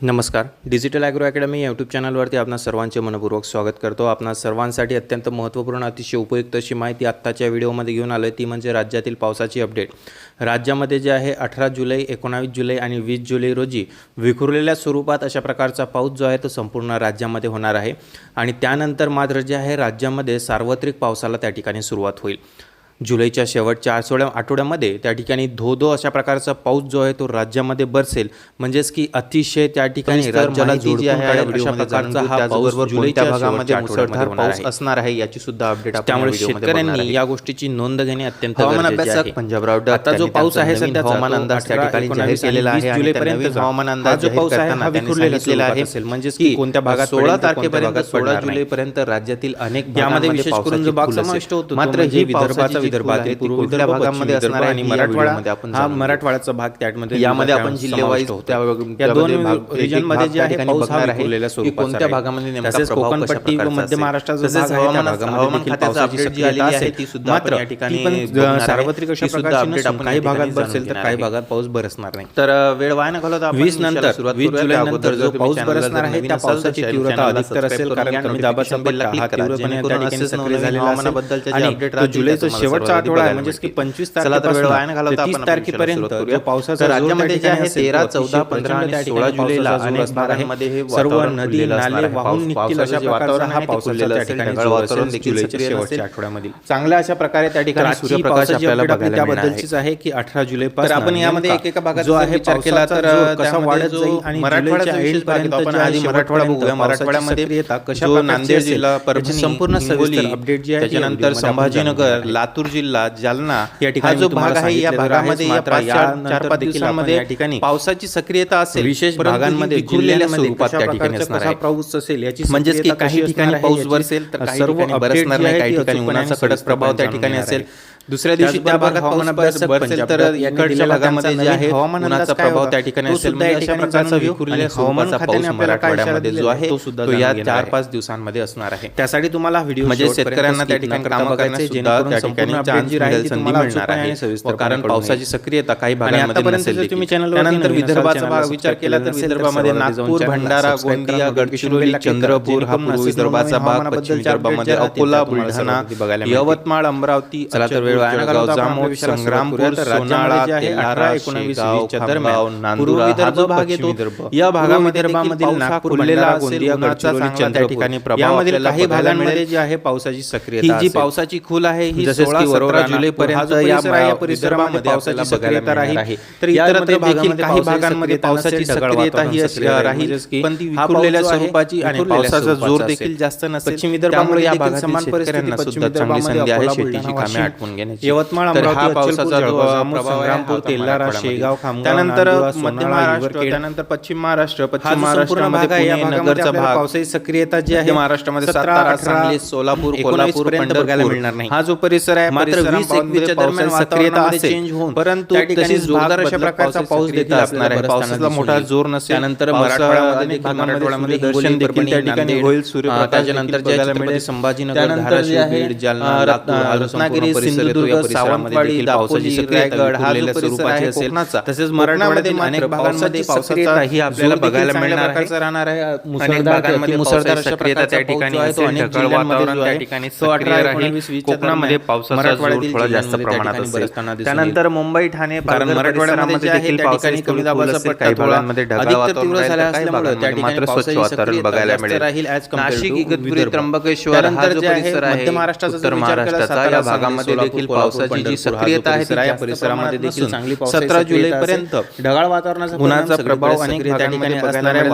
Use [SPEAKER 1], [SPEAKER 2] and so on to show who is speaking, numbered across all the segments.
[SPEAKER 1] नमस्कार. Digital agro academy YouTube चॅनलवरती आपणा सर्वांचे मनपूर्वक स्वागत करतो. आपणा सर्वांसाठी अत्यंत महत्त्वपूर्ण अतिशय उपयुक्त अशी माहिती आत्ताच्या व्हिडिओमध्ये घेऊन आलो आहे ती म्हणजे राज्यातील पावसाची अपडेट राज्यामध्ये जे आहे अठरा जुलै एकोणावीस जुलै आणि वीस जुलै रोजी विखुरलेल्या स्वरूपात अशा प्रकारचा पाऊस जो आहे तो संपूर्ण राज्यामध्ये होणार आहे. आणि त्यानंतर मात्र जे आहे राज्यामध्ये सार्वत्रिक पावसाला त्या ठिकाणी सुरुवात होईल. जुलैच्या शेवटच्या आठवड्या आठवड्यामध्ये त्या ठिकाणी धो धो अशा प्रकारचा पाऊस जो आहे तो राज्यामध्ये बरसेल. म्हणजेच की अतिशय त्या ठिकाणी राज्याला
[SPEAKER 2] जी आहे भागामध्ये मुसळधार पाऊस असणार आहे याची सुद्धा अपडेट
[SPEAKER 1] त्यामुळे शेतकऱ्यांनी या गोष्टीची नोंद घेणे अत्यंत
[SPEAKER 2] हवामान अभ्यासक
[SPEAKER 1] आता जो पाऊस आहे सध्या
[SPEAKER 2] हवामान अंदाज त्या ठिकाणी जाहीर केलेला आहे
[SPEAKER 1] जुलैपर्यंत
[SPEAKER 2] हवामान अंदाज
[SPEAKER 1] जो पाऊस आहे हा
[SPEAKER 2] विखुरलेला आहे
[SPEAKER 1] म्हणजेच की कोणत्या भागात
[SPEAKER 2] सोळा तारखेपर्यंत सोळा जुलैपर्यंत राज्यातील अनेक
[SPEAKER 1] यामध्ये विशेष करून जो भाग समाविष्ट होतो
[SPEAKER 2] मात्र हे
[SPEAKER 1] म्हणजे
[SPEAKER 2] विदर्भाचा विदर्भात
[SPEAKER 1] पूर्व विदर्भ
[SPEAKER 2] भागामध्ये असणार
[SPEAKER 1] आणि मराठवाडा हा मराठवाड्याचा भाग त्यामध्ये
[SPEAKER 2] यामध्ये आपण जिल्हेवाईज त्या
[SPEAKER 1] दोन
[SPEAKER 2] रिजनमध्ये
[SPEAKER 1] जे आहे पाऊस हा विखुरलेला
[SPEAKER 2] कोणत्या भागामध्ये
[SPEAKER 1] तसेच कोकणपट्टी मध्य महाराष्ट्राचा
[SPEAKER 2] हवामान खात्याचा अपडेट जी आलेली आहे ती सुद्धा
[SPEAKER 1] मात्र
[SPEAKER 2] या ठिकाणी
[SPEAKER 1] सार्वत्रिक अशा प्रकारची काही भागात
[SPEAKER 2] बरसेल
[SPEAKER 1] तर काही भागात पाऊस बरसणार नाही.
[SPEAKER 2] तर वेळ वाया न घालवता
[SPEAKER 1] वीस नंतर वीस जुलै नंतर जो पाऊस बरसणार आहे त्या पावसाची तीव्रता अधिक
[SPEAKER 2] तर
[SPEAKER 1] असेल कारण कमी दाबाचा पट्टा हा तीव्रपणे त्या ठिकाणी सक्रिय झालेला असेल आणि जुलैचा
[SPEAKER 2] शेवट
[SPEAKER 1] शेवटचा आठवडा आहे पंचवीस तारखेपासून तारखेपर्यंत पावसाचा
[SPEAKER 2] राज्यामध्ये जे आहे तेरा चौदा पंधरा आणि सोळा जुलैला अनेक भागांमध्ये हे
[SPEAKER 1] सर्व नदी नाले वाहून निघतील अशा हा पावसाचा ठिकाणी
[SPEAKER 2] वातावरण देखील
[SPEAKER 1] शेवटच्या आठवड्यामध्ये. चांगल्या अशा प्रकारे त्या ठिकाणी सूर्यप्रकाश आपल्याला
[SPEAKER 2] त्याबद्दलचीच
[SPEAKER 1] आहे की अठरा जुलै
[SPEAKER 2] तर आपण यामध्ये एकेका भागात
[SPEAKER 1] जो आहे
[SPEAKER 2] विचार तर
[SPEAKER 1] कसा वाढत जाईल आणि
[SPEAKER 2] पर्यंत आपण आधी मराठवाडा बघूया मराठवाड्यामध्ये
[SPEAKER 1] येतात कशा
[SPEAKER 2] नांदेड जिल्हा परभणी
[SPEAKER 1] संपूर्ण सगळी अपडेट जी आहे
[SPEAKER 2] त्याच्यानंतर संभाजीनगर लातूर सोलापूर जिल्हा जालना
[SPEAKER 1] या ठिकाणी
[SPEAKER 2] जो भाग आहे या भागामध्ये चार पाच दिवसांमध्ये
[SPEAKER 1] या ठिकाणी
[SPEAKER 2] पावसाची सक्रियता असेल
[SPEAKER 1] विशेष भागांमध्ये खुललेल्या
[SPEAKER 2] स्वरूपात त्या ठिकाणी असणार आहे.
[SPEAKER 1] पाऊस असेल याची
[SPEAKER 2] म्हणजेच की काही ठिकाणी पाऊस बरसेल तर
[SPEAKER 1] सर्व
[SPEAKER 2] बरसणार नाही काही ठिकाणी उन्हाचा कडक प्रभाव त्या ठिकाणी असेल. दुसऱ्या दिवशी त्या भागात
[SPEAKER 1] हवामान अभ्यास
[SPEAKER 2] बरसेल तर
[SPEAKER 1] याकडच्या
[SPEAKER 2] भागामध्ये जे आहे
[SPEAKER 1] हवामानाचा
[SPEAKER 2] प्रभाव त्या ठिकाणी असेल. म्हणजे अशा प्रकारचा विखुरलेल्या
[SPEAKER 1] हवामानाचा
[SPEAKER 2] पाऊस मराठवाड्यामध्ये जो आहे
[SPEAKER 1] तो सुद्धा
[SPEAKER 2] या चार पाच दिवसांमध्ये असणार आहे.
[SPEAKER 1] त्यासाठी तुम्हाला व्हिडिओ
[SPEAKER 2] म्हणजे शेतकऱ्यांना त्या ठिकाणी काम करायचे
[SPEAKER 1] जेणेकरून
[SPEAKER 2] त्या ठिकाणी
[SPEAKER 1] चांगली राहील
[SPEAKER 2] संधी मिळणार आहे. कारण पावसाची सक्रियता काही भागांमध्ये नसेल
[SPEAKER 1] तुम्ही चॅनल
[SPEAKER 2] त्यानंतर विदर्भाचा भाग विचार केला तर विदर्भामध्ये नागपूर भंडारा गोंदिया गडचिरोली चंद्रपूर हा पूर्व विदर्भाचा भाग पश्चिम विदर्भामध्ये अकोला बुलढाणा यवतमाळ अमरावती
[SPEAKER 1] चला तर या भागामध्ये
[SPEAKER 2] जी आहे पावसाची
[SPEAKER 1] जी पावसाची खूल आहे ही
[SPEAKER 2] सोळा
[SPEAKER 1] जुलै पर्यंत
[SPEAKER 2] या
[SPEAKER 1] परिसरामध्ये पावसाची सक्रियता राहील. तर इतरत्र
[SPEAKER 2] देखील काही भागांमध्ये पावसाची सक्रियता ही
[SPEAKER 1] राहील.
[SPEAKER 2] पण ती विखुरलेल्या स्वरूपाची आणि पावसाचा जोर देखील जास्त नसेल.
[SPEAKER 1] पश्चिम विदर्भामुळे
[SPEAKER 2] या भागात
[SPEAKER 1] समान परिस्थिती
[SPEAKER 2] आहे शेतीची कामे
[SPEAKER 1] आटपून
[SPEAKER 2] घेणे येण्याची.
[SPEAKER 1] यवतमाळ
[SPEAKER 2] हा पावसाचा जो
[SPEAKER 1] तेलारा
[SPEAKER 2] शेगाव म्हणजे.
[SPEAKER 1] त्यानंतर मध्य महाराष्ट्र
[SPEAKER 2] त्यानंतर पश्चिम महाराष्ट्र पश्चिम महाराष्ट्रामध्ये
[SPEAKER 1] पावसाची सक्रियता जी आहे
[SPEAKER 2] महाराष्ट्रामध्ये सातारा सांगली सोलापूर कोल्हापूर
[SPEAKER 1] बघायला मिळणार नाही.
[SPEAKER 2] हा जो परिसर आहे
[SPEAKER 1] मात्र वीस एकवीसच्या दरम्यान
[SPEAKER 2] सक्रियता असेल.
[SPEAKER 1] होऊन
[SPEAKER 2] परंतु तशी
[SPEAKER 1] जोरदार अशा प्रकारचा पाऊस देखील
[SPEAKER 2] असणार आहे पावसाचा मोठा जोर नसेल.
[SPEAKER 1] त्यानंतर मराठवाड्यामध्ये दर्शन देखील त्या ठिकाणी होईल
[SPEAKER 2] सूर्य
[SPEAKER 1] त्याच्यानंतर संभाजीनगर धाराशिव बीड जालना
[SPEAKER 2] रत्नागिरी
[SPEAKER 1] येतो तसेच मराठवाड्यातील अनेक भागांमध्ये
[SPEAKER 2] पावसाचाही आपल्याला बघायला मिळणार
[SPEAKER 1] राहणार आहे.
[SPEAKER 2] अनेक भागांमध्ये
[SPEAKER 1] मुसळधार
[SPEAKER 2] सक्रियता त्या ठिकाणी ढगाळ वातावरण त्या ठिकाणी सक्रिय राहील कोकणामध्ये पावसाचा थोडा जास्त प्रमाणात असेल. त्यानंतर मुंबई ठाणे
[SPEAKER 1] कारण मराठवाड्यामध्ये
[SPEAKER 2] देखील पावसाची
[SPEAKER 1] कमी दाबाचा पट्टा
[SPEAKER 2] ढगाळ वातावरण
[SPEAKER 1] त्या ठिकाणी
[SPEAKER 2] मात्र स्वच्छ वातावरण बघायला मिळेल.
[SPEAKER 1] नाशिक इगतपुरी त्र्यंबकेश्वर हा जो परिसर आहे
[SPEAKER 2] महाराष्ट्राचा
[SPEAKER 1] या भागामध्ये ती
[SPEAKER 2] परिसर आहे, या परिसरामध्ये देखील चांगली पावसाची
[SPEAKER 1] सतरा
[SPEAKER 2] सक्रियता
[SPEAKER 1] जुलैपर्यंत. ढगाळ वातावरणाचा
[SPEAKER 2] उन्हाचा प्रभाव अनेक
[SPEAKER 1] सक्रिय त्या ठिकाणी.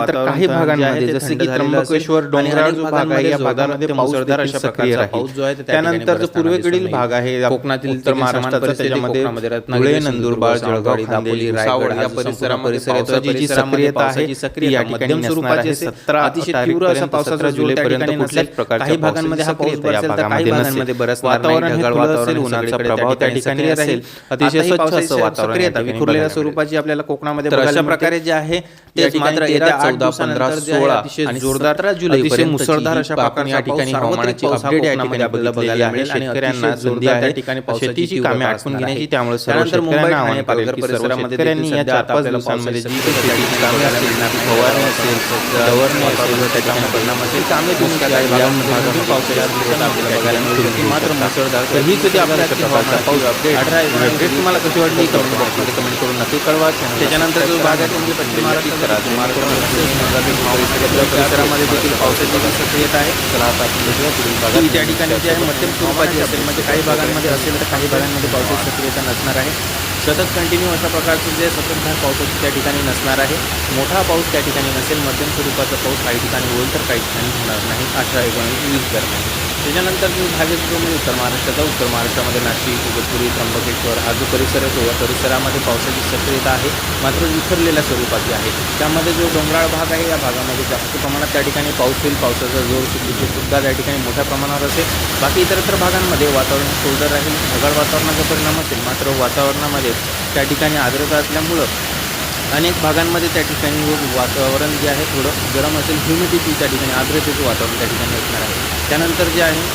[SPEAKER 1] तर
[SPEAKER 2] काही भागांमध्ये जसे की त्र्यंबकेश्वर, डोंगराळ जो भाग आहे या भागामध्ये मुसळधार अशा.
[SPEAKER 1] पाऊस जो आहे
[SPEAKER 2] त्यानंतर जो पूर्वेकडील भाग आहे.
[SPEAKER 1] कोकणातील देखील समान
[SPEAKER 2] महाराष्ट्राचा त्याच्यामध्ये
[SPEAKER 1] रत्नागिरी,
[SPEAKER 2] नंदुरबार, जळगाव,
[SPEAKER 1] दापोली, रायगड
[SPEAKER 2] या
[SPEAKER 1] जो संपूर्ण
[SPEAKER 2] पावसाची जी सक्रियता आहे
[SPEAKER 1] पावसाची सक्रियता
[SPEAKER 2] ती या ठिकाणी
[SPEAKER 1] मध्यम स्वरूपाची.
[SPEAKER 2] 17
[SPEAKER 1] अतिशय तीव्र असा पावसाचा
[SPEAKER 2] 17
[SPEAKER 1] जोर त्या
[SPEAKER 2] जुलैपर्यंत कुठल्याच. प्रकारच्या
[SPEAKER 1] काही भागांमध्ये हा
[SPEAKER 2] पावसाची
[SPEAKER 1] पाऊस
[SPEAKER 2] सक्रियता
[SPEAKER 1] बरसेल तर काही
[SPEAKER 2] भागामध्ये.
[SPEAKER 1] बरसणार नाही. ढगाळ वातावरण.
[SPEAKER 2] उन्हाचा प्रभाव त्या ठिकाणी असेल. अतिशय स्वच्छ असं वातावरण
[SPEAKER 1] विखुरलेल्या स्वरूपाची आपल्याला कोकणामध्ये
[SPEAKER 2] अशा. प्रकारे जे आहे
[SPEAKER 1] तेच मात्र येत्या
[SPEAKER 2] येत्या
[SPEAKER 1] आठ
[SPEAKER 2] 14 15
[SPEAKER 1] दिवसानंतर जे आहे
[SPEAKER 2] 16
[SPEAKER 1] अतिशय
[SPEAKER 2] आणि
[SPEAKER 1] जोरदार जुलै
[SPEAKER 2] मुसळधार
[SPEAKER 1] ही
[SPEAKER 2] अशा
[SPEAKER 1] या ठिकाणी हवामानाची अपडेट या ठिकाणी आपल्याला बघायला मिळेल
[SPEAKER 2] शेतकऱ्यांना संधी आहे.
[SPEAKER 1] त्या ठिकाणी
[SPEAKER 2] शेतीची कामे घेण्याची. त्यामुळे सर्व शेतकऱ्यांना आवाहन
[SPEAKER 1] पालघर परिसरामध्ये
[SPEAKER 2] या चार पाच दिवसांमध्ये जी शेतीची कामे. फवारणी असेल असेल त्याच्यामध्ये
[SPEAKER 1] परिणाम असेल. कामे काही भागांमध्ये बघायला. मात्र मुसळधार
[SPEAKER 2] तर
[SPEAKER 1] प्रकारचा
[SPEAKER 2] प्रकारचा
[SPEAKER 1] पाऊस अपडेट
[SPEAKER 2] अठरा
[SPEAKER 1] तुम्हाला कशी वाटली कमेंट बॉक्समध्ये कमेंट करून नक्की कळवा त्याच्यानंतर जो भाग आहे म्हणजे पश्चिम महाराष्ट्राचा महाराष्ट्र परिसरामध्ये देखील पावसाची सक्रियता आहे चला आता आपण पुढील भागात त्या ठिकाणी जे आहे मध्यम स्वरूपाची असेल म्हणजे काही भागांमध्ये असेल तर काही भागांमध्ये पावसाची सक्रियता नसणार आहे. सतत कंटिन्यू अशा प्रकारचं जे सततधार पावसाची त्या ठिकाणी नसणार आहे. मोठा पाऊस त्या ठिकाणी नसेल मध्यम स्वरूपाचा पाऊस काही ठिकाणी होईल तर काही ठिकाणी होणार नाही अठरा एकोणीस वीस करणार त्याच्यानंतर जो भाग आहे म्हणजे उत्तर महाराष्ट्राचा उत्तर महाराष्ट्रामध्ये नाशिक इगतपुरी त्र्यंबकेश्वर हा जो परिसर आहे तो या परिसरामध्ये पावसाची सक्रियता आहे. मात्र विखरलेल्या स्वरूपाची आहे. त्यामध्ये जो डोंगराळ भाग आहे या भागामध्ये जास्त प्रमाणात त्या ठिकाणी पाऊस होईल. पावसाचा जोर सुद्धा सुद्धा त्या ठिकाणी मोठ्या प्रमाणावर असेल. बाकी इतरत्र भागांमध्ये वातावरण कोरडं राहील. ढगाळ वातावरणाचा परिणाम असेल. मात्र वातावरणामध्ये त्या ठिकाणी आर्द्रता असल्यामुळं अनेक भागांमध्ये त्या ठिकाणी वातावरण जे आहे थोडं गरम असेल ह्युमिडिटी त्या ठिकाणी आर्द्रतेचं वातावरण त्या ठिकाणी असणार आहे. त्यानंतर जे आहे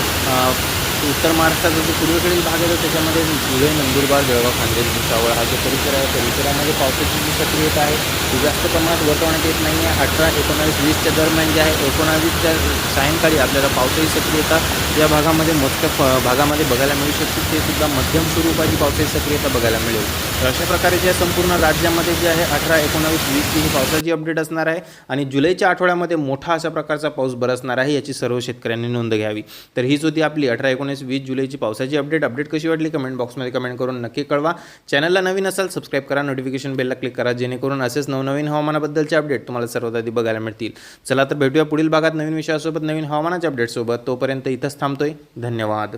[SPEAKER 1] उत्तर महाराष्ट्राचा जो पूर्वेकडील भाग आहे त्याच्यामध्ये धुळे नंदुरबार जळगाव खानदेश भुसावळ हा जो परिसर आहे परिसरामध्ये पावसाची जी सक्रियता आहे ती जास्त प्रमाणात वर्तवण्यात येत नाही आहे. अठरा एकोणावीस वीसच्या दरम्यान जे आहे एकोणावीसच्या सायंकाळी आपल्याला पावसाची सक्रियता या भागामध्ये मोठ्या फ- भागामध्ये बघायला मिळू शकते. ते सुद्धा मध्यम स्वरूपाची पावसाची सक्रियता बघायला मिळेल. तर अशा प्रकारे जे संपूर्ण राज्यामध्ये जे आहे अठरा एकोणावीस वीसची ही पावसाची अपडेट असणार आहे आणि जुलैच्या आठवड्यामध्ये मोठा अशा प्रकारचा पाऊस बरसणार आहे याची सर्व शेतकऱ्यांनी नोंद घ्यावी. तर हीच होती आपली अठरा एकोणीस वीस जुलैची पावसाची अपडेट अपडेट कशी वाटली कमेंट बॉक्समध्ये कमेंट करून नक्की कळवा. चॅनलला नवीन असाल सबस्क्राईब करा. नोटिफिकेशन बेलला क्लिक करा जेणेकरून असेच नवनवीन हवामानाबद्दलचे अपडेट तुम्हाला सर्वात आधी बघायला मिळतील. चला तर भेटूया पुढील भागात नवीन विषयासोबत नवीन हवामानाच्या अपडेटसोबत तोपर्यंत इथंच थांबतोय. धन्यवाद.